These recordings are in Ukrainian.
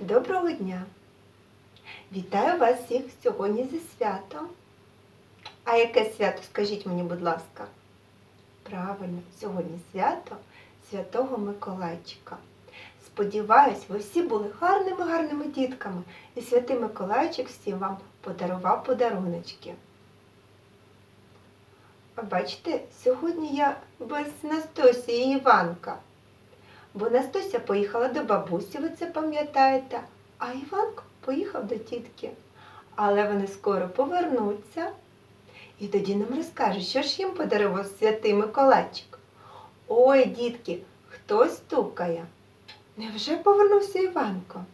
Доброго дня! Вітаю вас всіх сьогодні зі святом. А яке свято, скажіть мені, будь ласка? Правильно, сьогодні свято Святого Миколайчика. Сподіваюсь, ви всі були гарними, гарними дітками, і святий Миколайчик всім вам подарував подаруночки. А бачите, сьогодні я без Настосі і Іванка. Бо Настуся поїхала до бабусі, ви це пам'ятаєте, а Іванко поїхав до тітки. Але вони скоро повернуться і тоді нам розкажуть, що ж їм подарував святий Миколайчик. Ой, дітки, хтось стукає. Невже повернувся Іванко?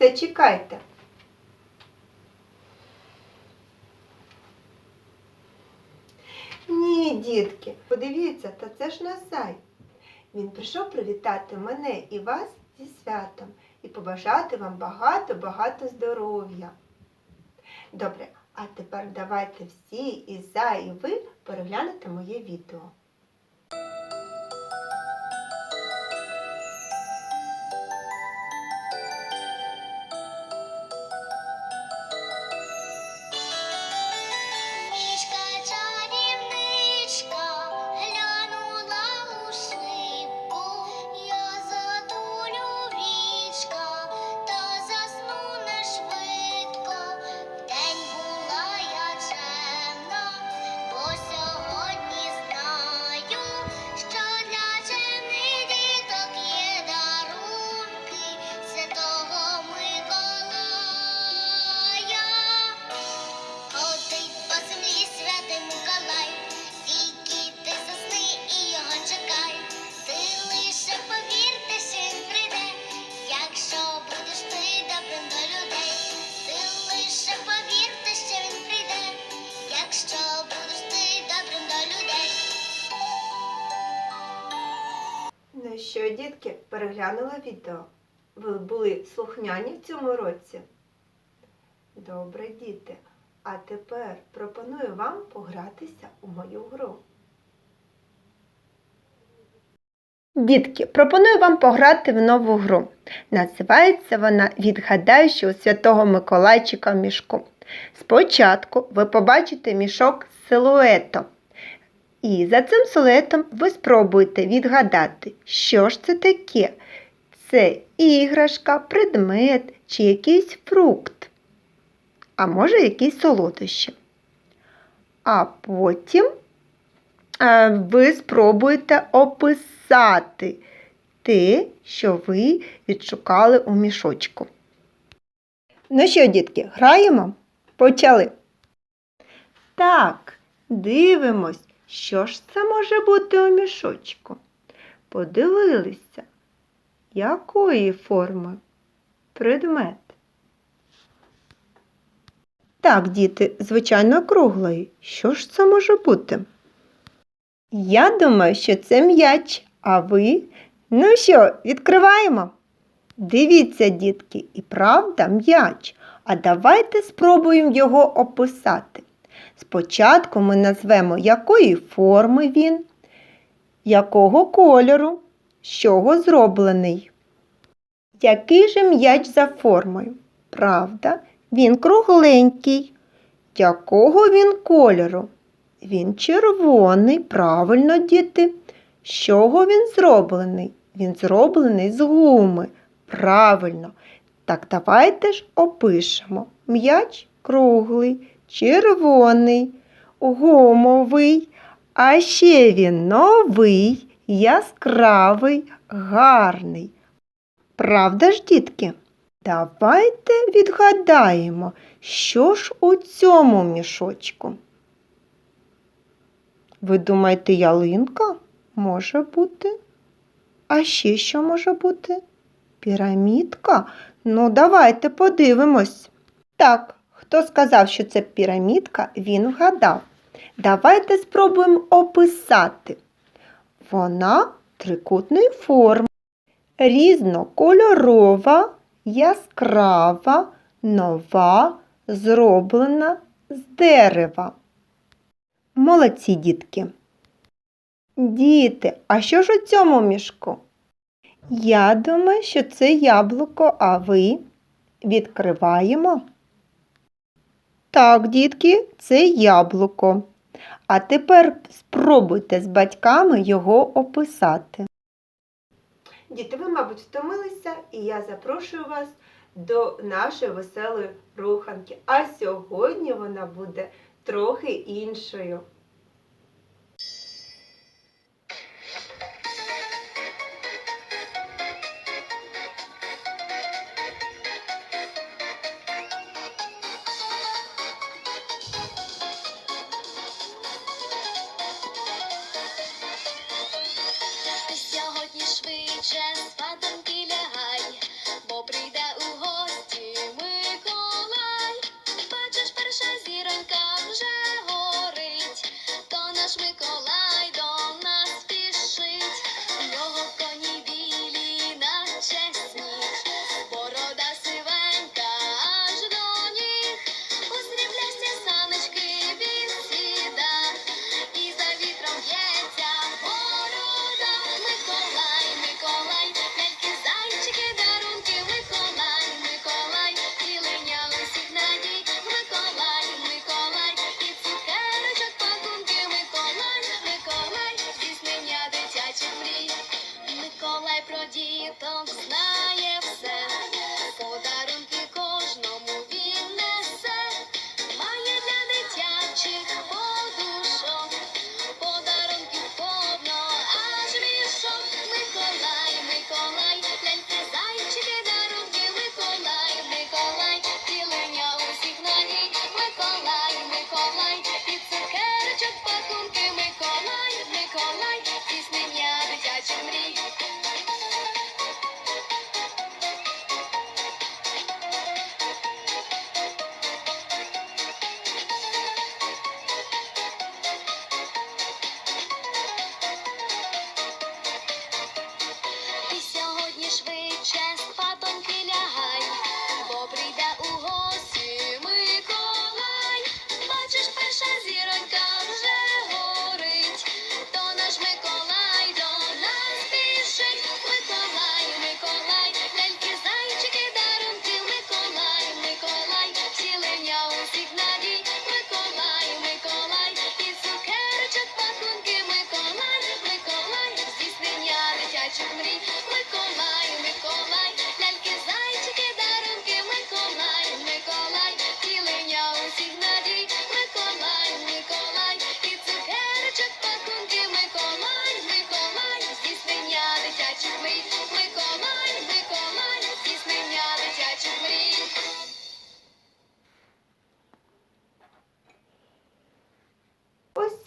Зачекайте. Ні, дітки, подивіться, та це ж Насай. Він прийшов привітати мене і вас зі святом і побажати вам багато-багато здоров'я. Добре, а тепер давайте всі і за, і ви переглянете моє відео. Дітки, переглянула відео. Ви були слухняні в цьому році? Добре, діти. А тепер пропоную вам погратися у мою гру. Дітки, пропоную вам пограти в нову гру. Називається вона Відгадай, у святого Миколайчика мішку. Спочатку ви побачите мішок з силуетом. І за цим силуетом ви спробуєте відгадати, що ж це таке. Це іграшка, предмет чи якийсь фрукт, а може якісь солодощі. А потім е, ви спробуєте описати те, що ви відшукали у мішочку. Ну що, дітки, граємо? Почали. Так, дивимось, що ж це може бути у мішочку. Подивилися, якої форми предмет. Так, діти, звичайно, круглої. Що ж це може бути? Я думаю, що це м'яч, а ви? Ну що, відкриваємо? Дивіться, дітки, і правда м'яч. А давайте спробуємо його описати. Спочатку ми назвемо, якої форми він, якого кольору, з чого зроблений. Який же м'яч за формою? Правда, він кругленький. Якого він кольору? Він червоний, правильно, діти. З чого він зроблений? Він зроблений з гуми. Правильно. Так давайте ж опишемо. М'яч круглий, червоний, гумовий, а ще він новий, яскравий, гарний. Правда ж, дітки? Давайте відгадаємо, що ж у цьому мішочку. Ви думаєте, ялинка може бути? А ще що може бути? Пірамідка? Ну, давайте подивимось. Так, хто сказав, що це пірамідка, він вгадав. Давайте спробуємо описати. Вона трикутної форми, різнокольорова, яскрава, нова, зроблена з дерева. Молодці, дітки. Діти, а що ж у цьому мішку? Я думаю, що це яблуко, а ви відкриваємо. Так, дітки, це яблуко. А тепер спробуйте з батьками його описати. Діти, ви, мабуть, втомилися, і я запрошую вас до нашої веселої руханки. А сьогодні вона буде трохи іншою.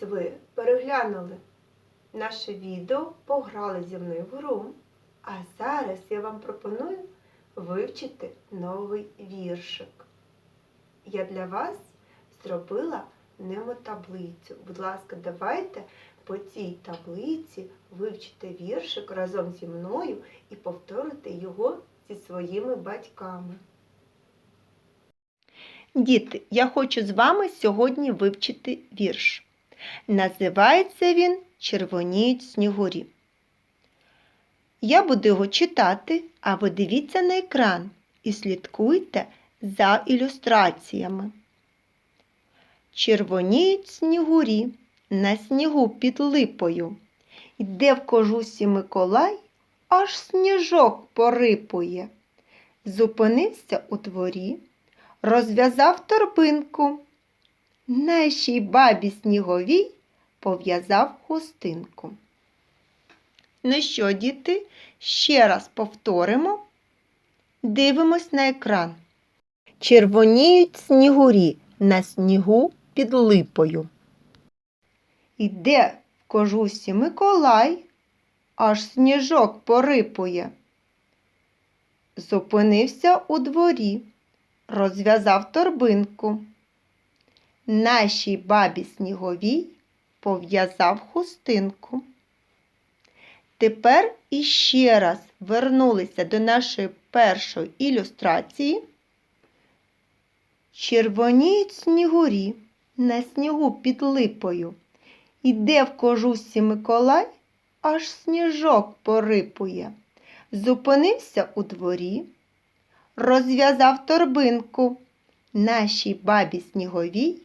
Ви переглянули наше відео, пограли зі мною в гру. А зараз я вам пропоную вивчити новий віршик. Я для вас зробила немотаблицю. Будь ласка, давайте по цій таблиці вивчите віршик разом зі мною і повторите його зі своїми батьками. Діти, я хочу з вами сьогодні вивчити вірш. Називається він Червоніють снігурі. Я буду його читати, а ви дивіться на екран і слідкуйте за ілюстраціями. Червоніють снігурі на снігу під липою. Йде в кожусі Миколай, аж сніжок порипує. Зупинився у дворі, розв'язав торбинку. Нашій бабі сніговій пов'язав хустинку. Ну що, діти, ще раз повторимо. Дивимось на екран. Червоніють снігурі на снігу під липою. Іде в кожусі Миколай, аж сніжок порипує. Зупинився у дворі, розв'язав торбинку. Нашій бабі сніговій пов'язав хустинку. Тепер іще раз вернулися до нашої першої ілюстрації. Червоніють снігурі на снігу під липою. Іде в кожусі Миколай, аж сніжок порипує. Зупинився у дворі, розв'язав торбинку. Нашій бабі сніговій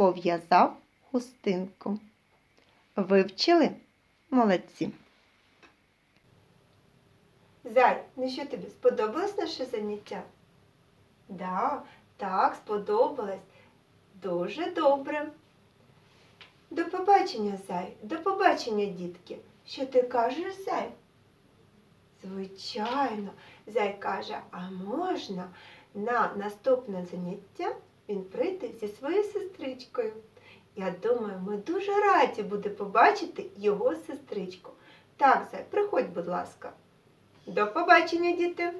пов'язав хустинку. Вивчили? Молодці. Зай, ну що тобі сподобалось наше заняття? Да, так, сподобалось. Дуже добре. До побачення, Зай. До побачення, дітки. Що ти кажеш, Зай? Звичайно, Зай каже, а можна на наступне заняття він прийде зі своєю сестричкою. Я думаю, ми дуже раді буде побачити його сестричку. Так, Зай, приходь, будь ласка. До побачення, діти!